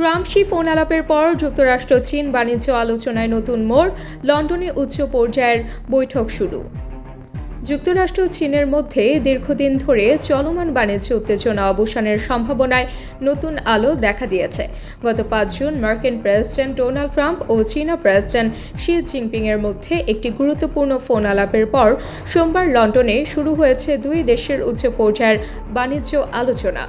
ট্রাম্পসি phone আলাপের পর যুক্তরাষ্ট্র, চীন বাণিজ্য আলোচনায় নতুন মোড়, লন্ডনে উচ্চ পর্যায়ের বৈঠক শুরু। যুক্তরাষ্ট্র চীনের মধ্যে দীর্ঘদিন ধরে চলমান বাণিজ্য উত্তেজনা অবসানের সম্ভাবনায় নতুন আলো দেখা দিয়েছে। গত পাঁচ জুন মার্কিন প্রেসিডেন্ট ডোনাল্ড ট্রাম্প ও চীনা প্রেসিডেন্ট শি জিনপিংয়ের মধ্যে একটি গুরুত্বপূর্ণ ফোন আলাপের পর সোমবার লন্ডনে শুরু হয়েছে দুই দেশের উচ্চ পর্যায়ের বাণিজ্য আলোচনা।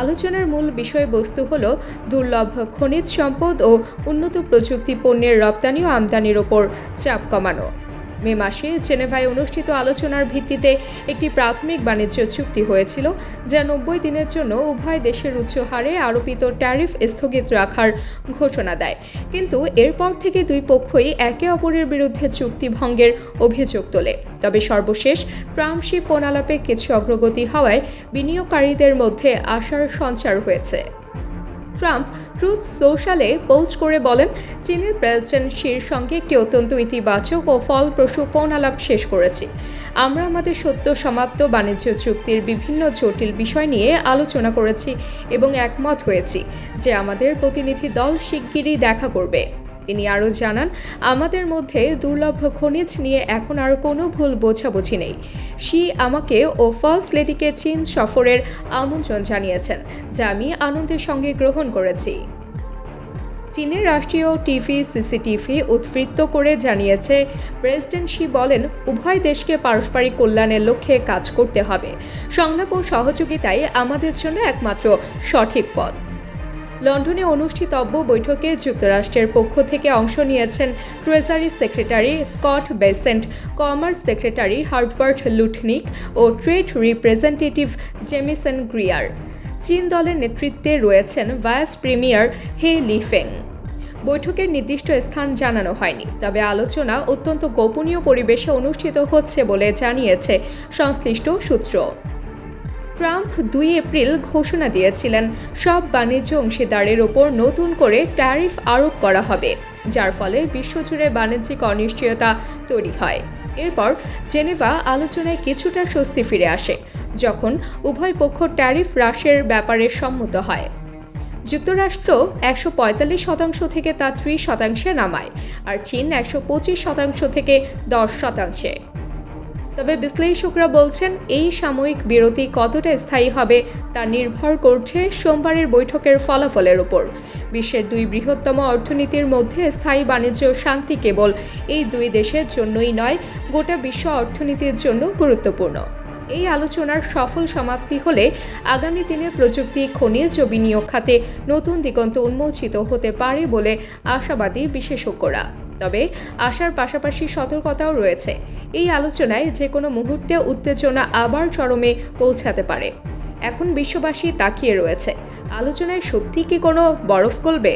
আলোচনার মূল বিষয়বস্তু হল দুর্লভ খনিজ সম্পদ ও উন্নত প্রযুক্তি পণ্যের রপ্তানি ও আমদানির ওপর চাপ কমানো। মে মাসে জেনেভায় অনুষ্ঠিত আলোচনার ভিত্তিতে একটি প্রাথমিক বাণিজ্য চুক্তি হয়েছিল, যা নব্বই দিনের জন্য উভয় দেশের উচ্চ হারে আরোপিত ট্যারিফ স্থগিত রাখার ঘোষণা দেয়। কিন্তু এরপর থেকে দুই পক্ষই একে অপরের বিরুদ্ধে চুক্তি ভঙ্গের অভিযোগ তোলে। তবে সর্বশেষ ট্রাম্পসি ফোন আলাপে কিছু অগ্রগতি হওয়ায় বিনিয়োগকারীদের মধ্যে আশার সঞ্চার হয়েছে। ট্রাম্প ট্রুথ সোশ্যালে পোস্ট করে বলেন, চীনের প্রেসিডেন্ট শির সঙ্গে একটি অত্যন্ত ইতিবাচক ও ফলপ্রসূ ফোন আলাপ শেষ করেছি। আমরা আমাদের সত্য, সমাপ্ত বাণিজ্য চুক্তির বিভিন্ন জটিল বিষয় নিয়ে আলোচনা করেছি এবং একমত হয়েছি যে আমাদের প্রতিনিধি দল শিগগিরই দেখা করবে। তিনি আরও জানান, আমাদের মধ্যে দুর্লভ খনিজ নিয়ে এখন আর কোনো ভুল বোঝাবুঝি নেই। শি আমাকে ও ফার্স্ট লেডিকে চীন সফরের আমন্ত্রণ জানিয়েছেন, যা আমি আনন্দের সঙ্গে গ্রহণ করেছি। চীনের রাষ্ট্রীয় টিভি সিসিটিভি উৎবৃত্ত করে জানিয়েছে, প্রেসিডেন্ট শি বলেন, উভয় দেশকে পারস্পরিক কল্যাণের লক্ষ্যে কাজ করতে হবে। সংলাপ ও সহযোগিতাই আমাদের জন্য একমাত্র সঠিক পথ। লন্ডনে অনুষ্ঠিতব্য বৈঠকে যুক্তরাষ্ট্রের পক্ষ থেকে অংশ নিয়েছেন treasury secretary Scott Bessent, commerce secretary হার্টফার্ড Lutnick ও ট্রেড রিপ্রেজেন্টেটিভ জেমিসন গ্রিয়ার। চীন দলের নেতৃত্বে রয়েছেন ভাইস প্রিমিয়ার হে লিফেং। বৈঠকের নির্দিষ্ট স্থান জানানো হয়নি, তবে আলোচনা অত্যন্ত গোপনীয় পরিবেশে অনুষ্ঠিত হচ্ছে বলে জানিয়েছে সংশ্লিষ্ট সূত্র। ট্রাম্প দুই এপ্রিল ঘোষণা দিয়েছিলেন, সব বাণিজ্য অংশীদারের ওপর নতুন করে ট্যারিফ আরোপ করা হবে, যার ফলে বিশ্বজুড়ে বাণিজ্যিক অনিশ্চয়তা তৈরি হয়। এরপর জেনেভা আলোচনায় কিছুটা স্বস্তি ফিরে আসে, যখন উভয় পক্ষ ট্যারিফ হ্রাসের ব্যাপারে সম্মত হয়। যুক্তরাষ্ট্র একশো পঁয়তাল্লিশ শতাংশ থেকে তা ত্রিশ শতাংশে নামায়, আর চীন একশো পঁচিশ শতাংশ থেকে দশ শতাংশে। তবে বিশ্লেষকরা বলছেন, এই সাময়িক বিরতি কতটা স্থায়ী হবে তা নির্ভর করছে সোমবারের বৈঠকের ফলাফলের ওপর বিশ্বের দুই বৃহত্তম অর্থনীতির মধ্যে স্থায়ী বাণিজ্য শান্তি কেবল এই দুই দেশের জন্যই নয়, গোটা বিশ্ব অর্থনীতির জন্য গুরুত্বপূর্ণ। এই আলোচনার সফল সমাপ্তি হলে আগামী দিনে প্রযুক্তি, খনিজ ও বিনিয়োগ খাতে নতুন দিগন্ত উন্মোচিত হতে পারে বলে আশাবাদী বিশেষজ্ঞরা। তবে আশার পাশাপাশি সতর্কতাও রয়েছে। এই আলোচনায় যে কোনো মুহূর্তে উত্তেজনা আবার চরমে পৌঁছাতে পারে। এখন বিশ্ববাসী তাকিয়ে রয়েছে। আলোচনায় সত্যি কি কোনো বরফ গলবে?